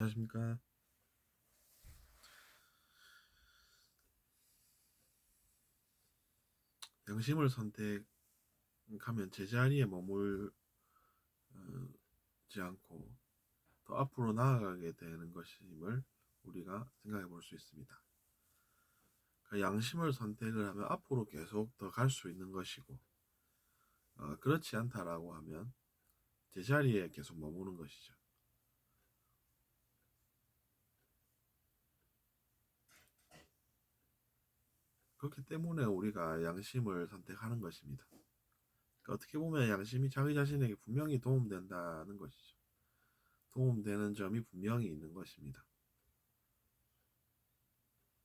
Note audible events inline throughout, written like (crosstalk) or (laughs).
안녕하십니까. 양심을 선택하면 제자리에 머물지 않고 더 앞으로 나아가게 되는 것임을 우리가 생각해 볼 수 있습니다. 그 양심을 선택을 하면 앞으로 계속 더 갈 수 있는 것이고, 어, 그렇지 않다라고 하면 제자리에 계속 머무는 것이죠. 그렇기 때문에 우리가 양심을 선택하는 것입니다. 그러니까 어떻게 보면 양심이 자기 자신에게 분명히 도움된다는 것이죠. 도움되는 점이 분명히 있는 것입니다.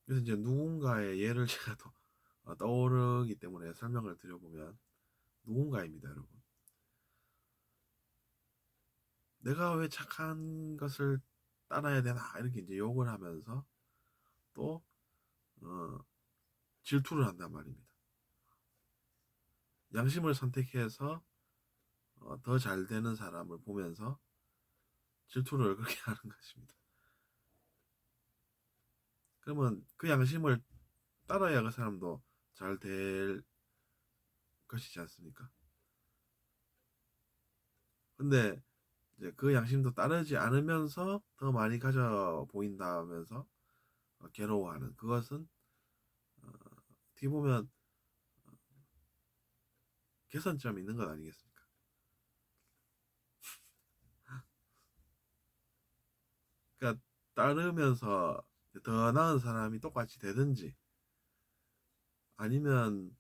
그래서 이제 누군가의 예를 제가 또 어, 떠오르기 때문에 설명을 드려보면 누군가입니다, 여러분. 내가 왜 착한 것을 따라야 되나 이렇게 이제 욕을 하면서 또 어, 질투를 한단 말입니다. 양심을 선택해서 어, 더잘 되는 사람을 보면서 질투를 (laughs) 그렇게 하는 것입니다. 그러면 그 양심을 따라야 그 사람도 잘 될 것이지 않습니까? 근데 이제 그 양심도 따르지 않으면서 더 많이 가져 보인다면서 어, 괴로워하는 그것은 어, 어떻게 보면 어, 개선점이 있는 것 아니겠습니까? (laughs) 그러니까 따르면서 더 나은 사람이 똑같이 되든지 아니면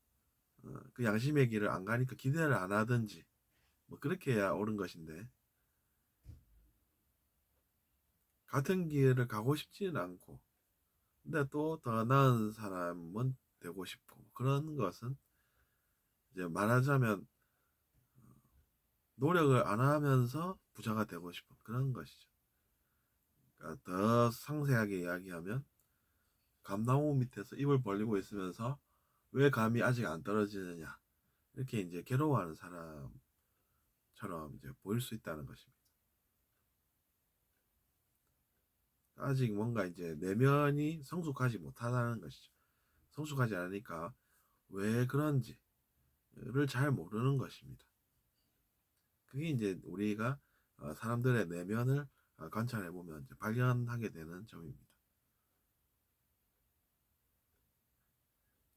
어, 그 양심의 길을 안 가니까 기대를 안 하든지 뭐 그렇게 해야 옳은 것인데 같은 길을 가고 싶지는 않고 근데 또 더 나은 사람은 되고 싶고 그런 것은 이제 말하자면 어, 노력을 안 하면서 부자가 되고 싶은 그런 것이죠. 그러니까 더 상세하게 이야기하면 감나무 밑에서 입을 벌리고 있으면서 왜 감이 아직 안 떨어지느냐 이렇게 이제 괴로워하는 사람처럼 이제 보일 수 있다는 것입니다. 아직 뭔가 이제 내면이 성숙하지 못하다는 것이죠. 성숙하지 않으니까 왜 그런지를 잘 모르는 것입니다. 그게 이제 우리가 어, 사람들의 내면을 어, 관찰해 보면 발견하게 되는 점입니다.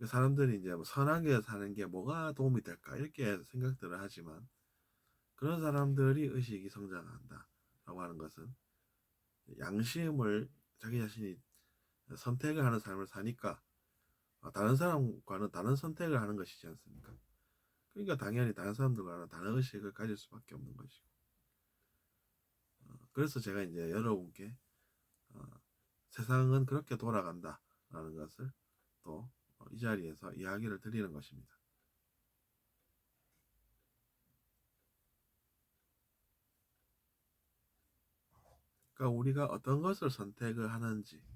사람들이 이제 뭐 선하게 사는 게 뭐가 도움이 될까 이렇게 생각들을 하지만 그런 사람들이 의식이 성장한다라고 하는 것은 양심을 자기 자신이 선택을 하는 삶을 사니까 어, 다른 사람과는 다른 선택을 하는 것이지 않습니까? 그러니까 당연히 다른 사람들과는 다른 의식을 가질 수밖에 없는 것이고 어, 그래서 제가 이제 여러분께 어, 세상은 그렇게 돌아간다라는 것을 또 이 자리에서 이야기를 드리는 것입니다. 그러니까 우리가 어떤 것을 선택을 하는지가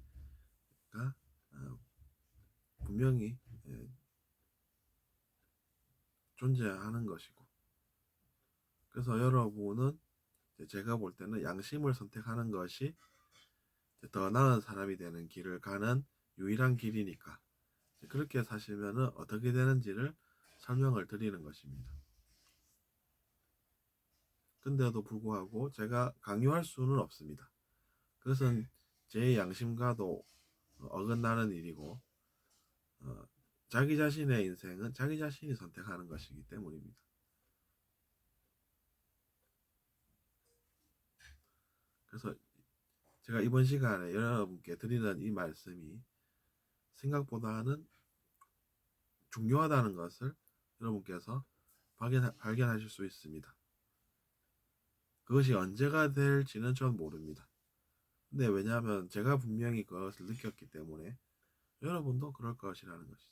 분명히 예, 존재하는 것이고 그래서 여러분은 제가 볼 때는 양심을 선택하는 것이 더 나은 사람이 되는 길을 가는 유일한 길이니까 그렇게 사시면은 어떻게 되는지를 설명을 드리는 것입니다. 근데도 불구하고 제가 강요할 수는 없습니다. 그것은 제 양심과도 어긋나는 일이고 어, 자기 자신의 인생은 자기 자신이 선택하는 것이기 때문입니다. 그래서 제가 이번 시간에 여러분께 드리는 이 말씀이 생각보다는 중요하다는 것을 여러분께서 발견, 발견하실 수 있습니다. 그것이 언제가 될지는 전 모릅니다. 근데 왜냐하면 제가 분명히 그것을 느꼈기 때문에 여러분도 그럴 것이라는 것이죠.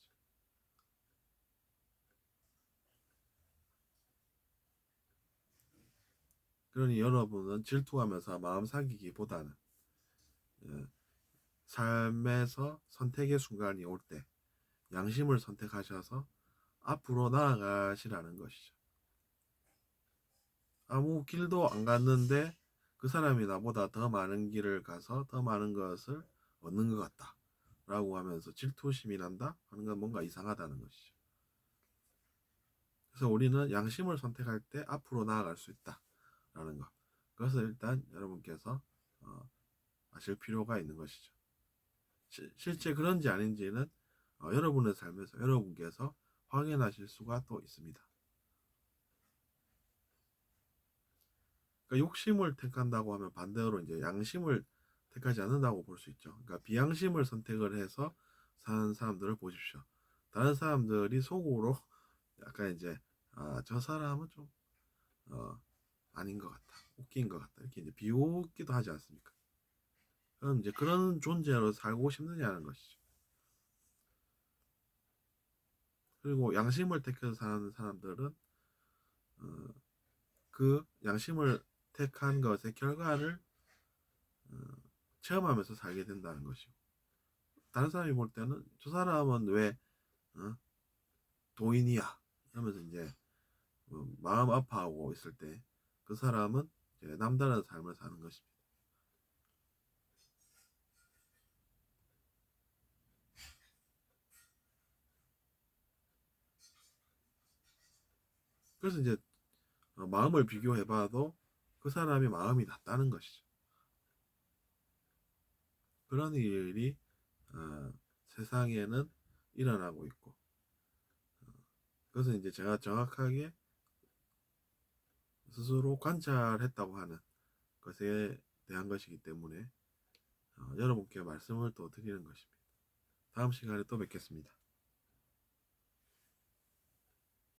그러니 여러분은 질투하면서 마음 사귀기보다는 예, 삶에서 선택의 순간이 올 때 양심을 선택하셔서 앞으로 나아가시라는 것이죠. 아무 길도 안 갔는데 그 사람이 나보다 더 많은 길을 가서 더 많은 것을 얻는 것 같다. 라고 하면서 질투심이 난다 하는 건 뭔가 이상하다는 것이죠. 그래서 우리는 양심을 선택할 때 앞으로 나아갈 수 있다. 라는 것. 그것을 일단 여러분께서 어, 아실 필요가 있는 것이죠. 시- 실제 그런지 아닌지는 어, 여러분의 삶에서 여러분께서 확인하실 수가 또 있습니다. 그러니까 욕심을 택한다고 하면 반대로 이제 양심을 택하지 않는다고 볼 수 있죠. 그러니까 비양심을 선택을 해서 사는 사람들을 보십시오. 다른 사람들이 속으로 (laughs) 약간 이제 아, 저 사람은 좀 어, 아닌 것 같다, 웃긴 것 같다 이렇게 이제 비웃기도 하지 않습니까? 그럼 이제 그런 존재로 살고 싶느냐는 것이죠. 그리고 양심을 택해서 사는 사람들은 어, 그 양심을 택한 것의 결과를 어, 체험하면서 살게 된다는 것이고 다른 사람이 볼 때는 저 사람은 왜 어? 도인이야 하면서 이제 어, 마음 아파하고 있을 때 그 사람은 남다른 삶을 사는 것입니다. 그래서 이제 어, 마음을 비교해봐도 그 사람이 마음이 낫다는 것이죠. 그런 일이 어, 세상에는 일어나고 있고 어, 그것은 이제 제가 정확하게 스스로 관찰했다고 하는 것에 대한 것이기 때문에 어, 여러분께 말씀을 또 드리는 것입니다. 다음 시간에 또 뵙겠습니다.